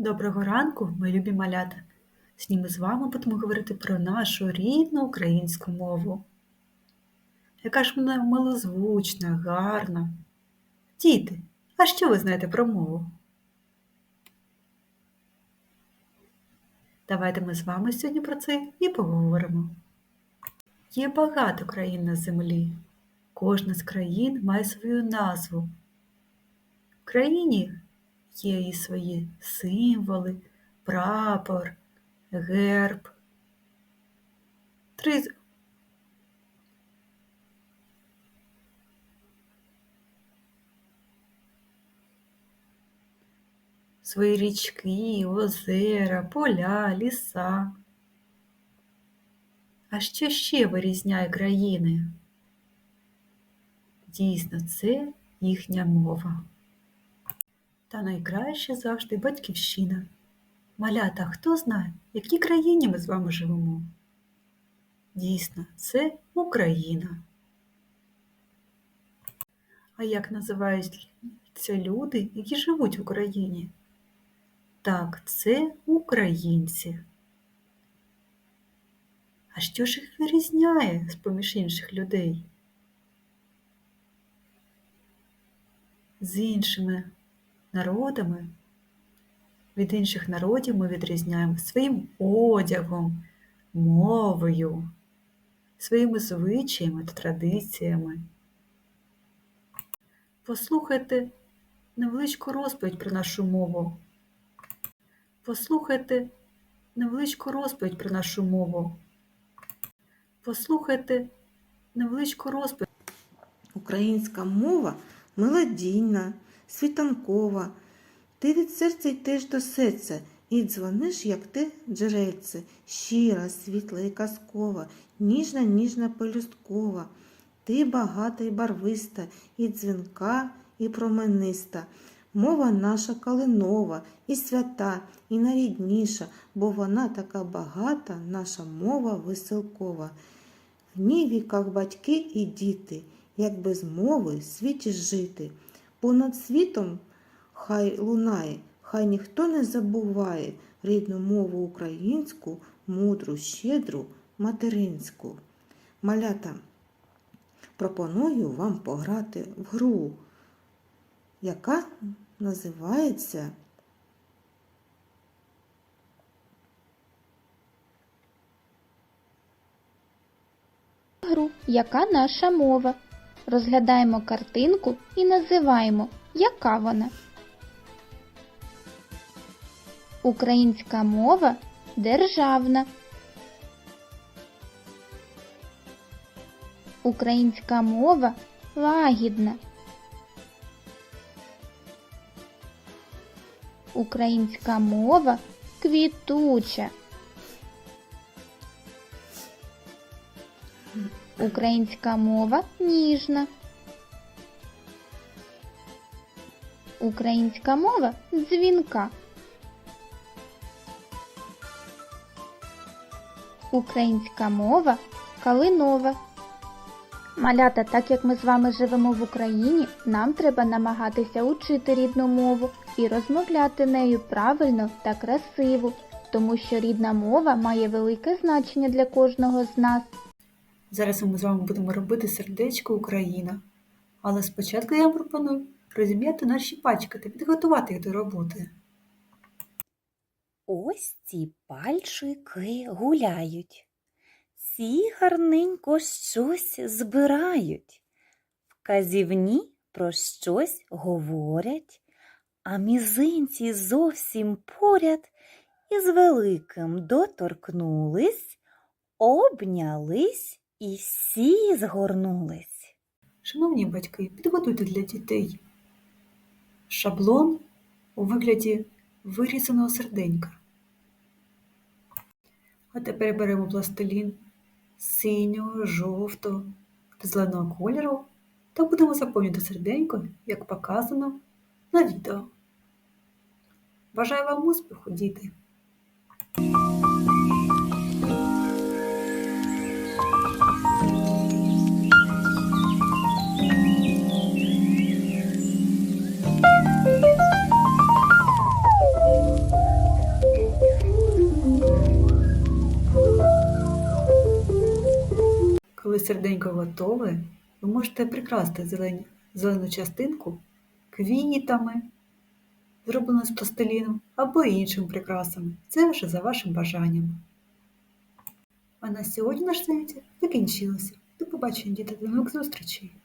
Доброго ранку, мої любі малята! Сьогодні ми з вами будемо говорити про нашу рідну українську мову. Яка ж вона милозвучна, гарна. Діти, а що ви знаєте про мову? Давайте ми з вами сьогодні про це і поговоримо. Є багато країн на землі. Кожна з країн має свою назву. В країні є і свої символи, прапор, герб. Три... Свої річки, озера, поля, ліса. А що ще вирізняє країни? Дійсно, це їхня мова. Та найкраще завжди батьківщина. Малята, хто знає, в якій країні ми з вами живемо? Дійсно, це Україна. А як називаються люди, які живуть в Україні? Так, це українці. А що ж їх вирізняє з поміж інших людей? З іншими народами від інших народів ми відрізняємо своїм одягом, мовою, своїми звичаями та традиціями. Послухайте невеличку розповідь про нашу мову. Послухайте невеличку розповідь про нашу мову. Послухайте невеличку розповідь. Українська мова мелодійна, світанкова. Ти від серця йдеш до серця і дзвониш, як ти джерельце, щира, світла і казкова, ніжна, ніжна пелюсткова. Ти багата і барвиста, і дзвінка, і промениста. Мова наша калинова, і свята, і найрідніша, бо вона така багата, наша мова веселкова. В ній віках батьки і діти, як без мови світі жити. Понад світом хай лунає, хай ніхто не забуває рідну мову українську, мудру, щедру, материнську. Малята, пропоную вам пограти в гру, яка називається гру Яка наша мова? Розглядаємо картинку і називаємо, яка вона. Українська мова державна. Українська мова лагідна. Українська мова квітуча. Українська мова ніжна. Українська мова дзвінка. Українська мова калинова. Малята, так як ми з вами живемо в Україні, нам треба намагатися учити рідну мову і розмовляти нею правильно та красиво, тому що рідна мова має велике значення для кожного з нас. Зараз ми з вами будемо робити сердечко Україна. Але спочатку я вам пропоную розім'яти наші пальчики та підготувати їх до роботи. Ось ці пальчики гуляють. Ці гарненько щось збирають. Вказівні про щось говорять, а мізинці зовсім поряд із великим доторкнулись, обнялись і всі згорнулись. Шановні батьки, підготуйте для дітей шаблон у вигляді вирізаного серденька. А тепер беремо пластилін синього, жовтого та зеленого кольору та будемо заповнювати серденько, як показано на відео. Бажаю вам успіху, діти! Коли серденько готове, ви можете прикрасти зелені, зелену частинку квітами, зроблену з пластиліну, або іншим прикрасами. Це вже за вашим бажанням. А на сьогодні наш заняття закінчилося. До побачення, діти, до нових зустрічей!